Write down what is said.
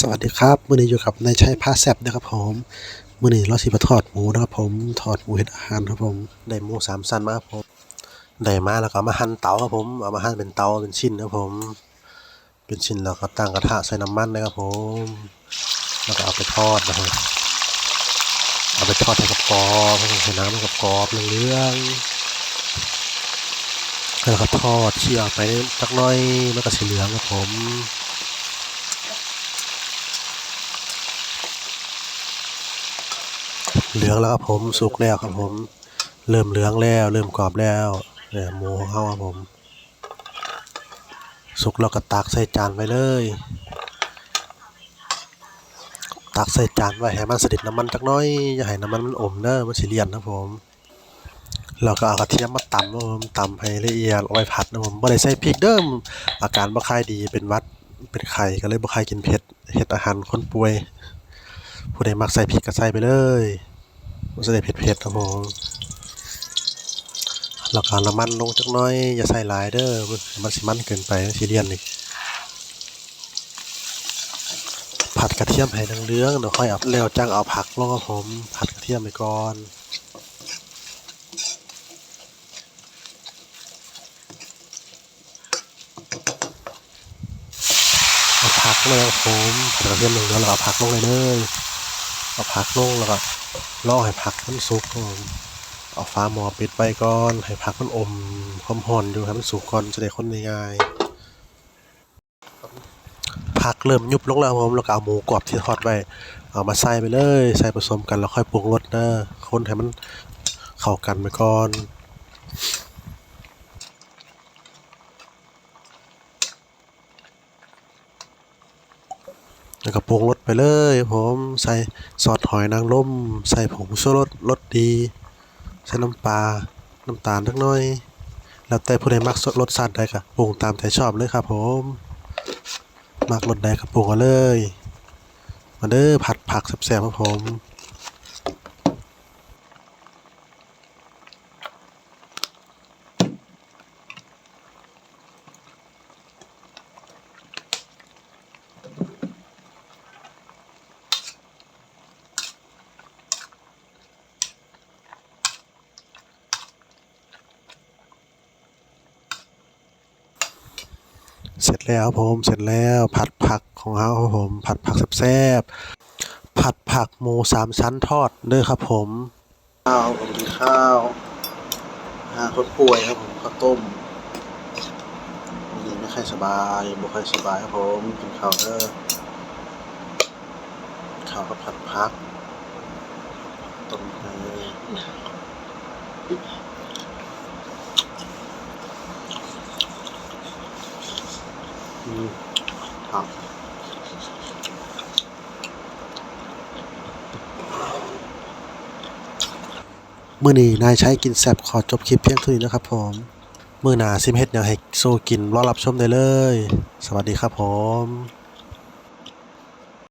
สวัสดีครับมื้อนี้อยู่กับนายชัยพาแซบนะครับผมมื้อนี้เราสิมาทอดหมูนะครับผมทอดหมูเฮ็ดอาหารครับผมได้หมูสามชั้นมาครับผมได้มาแล้วก็มาหั่นเตาครับผมเอามาหั่นเป็นเตาเป็นชิ้นครับผม เป็นชิ้นแล้วก็ตั้งกระทะใส่น้ำมันนะครับผม แล้วก็เอาไปทอดนะครับเอาไปทอดให้กรอบให้น้ำมันกรอบเหลืองแล้วก็ทอดเชี่ยออกไปสักน่อยมันก็สีเหลืองครับผม เหลืองแล้วครับผมสุกแล้วครับผม เริ่มเหลืองแล้ว เริ่มกรอบแล้วเนี่ยหมูของเขาครับผม สุกแล้วก็ตักใส่จานไว้เลย ตักใส่จานไว้ให้มันสดิดน้ำมันจักน้อยอย่าให้น้ำมันมันอมเด้อมันสิเลียนครับผมแล้วก็เอากระเทียมมาตำครับผมตำให้ละเอียดเอาไว้ผัดนะผมบ่ได้ใส่พริกเด้ออาการบ่ค่อยดีเป็นวัดเป็นไข้ก็เลยบ่ค่อยกินเผ็ดเฮ็ดอาหารคนป่วย ผู้ใดมักใส่พริกก็ใส่ไปเลย มันจะได้เผ็ดๆครับผมแล้วก็เอาน้ำมันลงจักน้อย อย่าใส่หลายเด้อมันมันสิมันเกินไปสิเลียนอีกผัดกระเทียมให้เหลืองๆเดี๋ยวค่อยเอาแล้วจังเอาผักลงครับผมผัดกระเทียมไปก่อนเอาผักลงเลยครับผมผัดกระเทียมเหลืองแล้วเอาผักลงเลยเด้อ เอาผักลงแล้วก็รอให้ผักมันสุกเอาฟ้าหม้อปิดไปก่อน ให้ผักมันอมความหอนอยู่ครับมันสุกก่อนจะได้คนง่ายๆผักเริ่มยุบลงแล้วผมแล้วก็เอาหมูกรอบที่ทอดไว้เอามาใส่ไปเลย ใส่ผสมกันแล้วค่อยปรุงรสนะคนให้มันเข้ากันไปก่อน แล้วก็ปรุงรสไปเลยผมใส่ซอสหอยนางรมใส่ผงชูรสรสดี ใส่น้ำปลาน้ำตาลสักน้อย แล้วแต่ผู้ใดมักรสชาติใดก็ปรุงตามใจชอบเลยครับผมมักรสใดก็ปรุงกันเลย มาเด้อผัดผักแซ่บๆครับผม แล้วผมเสร็จแล้วผัดผักของเขาครับผม ผัดผักแซ่บๆผัดผักหมูสามชั้นทอดเด้อครับผมข้าวผมกินข้าวหาคนป่วยครับผมข้าวต้มนี่ไม่ค่อยสบายบ่ค่อยสบายครับผมกินข้าวเด้อข้าวกับผัดผักต้มเลย มครับมื่อนี้นายใช้กินแซบขอจบคลิปเพียงเท่านี้นะครับผมมื่อหนาซิมเฮ็ดแนวให้โซกินรอรับชมได้เลย สวัสดีครับผม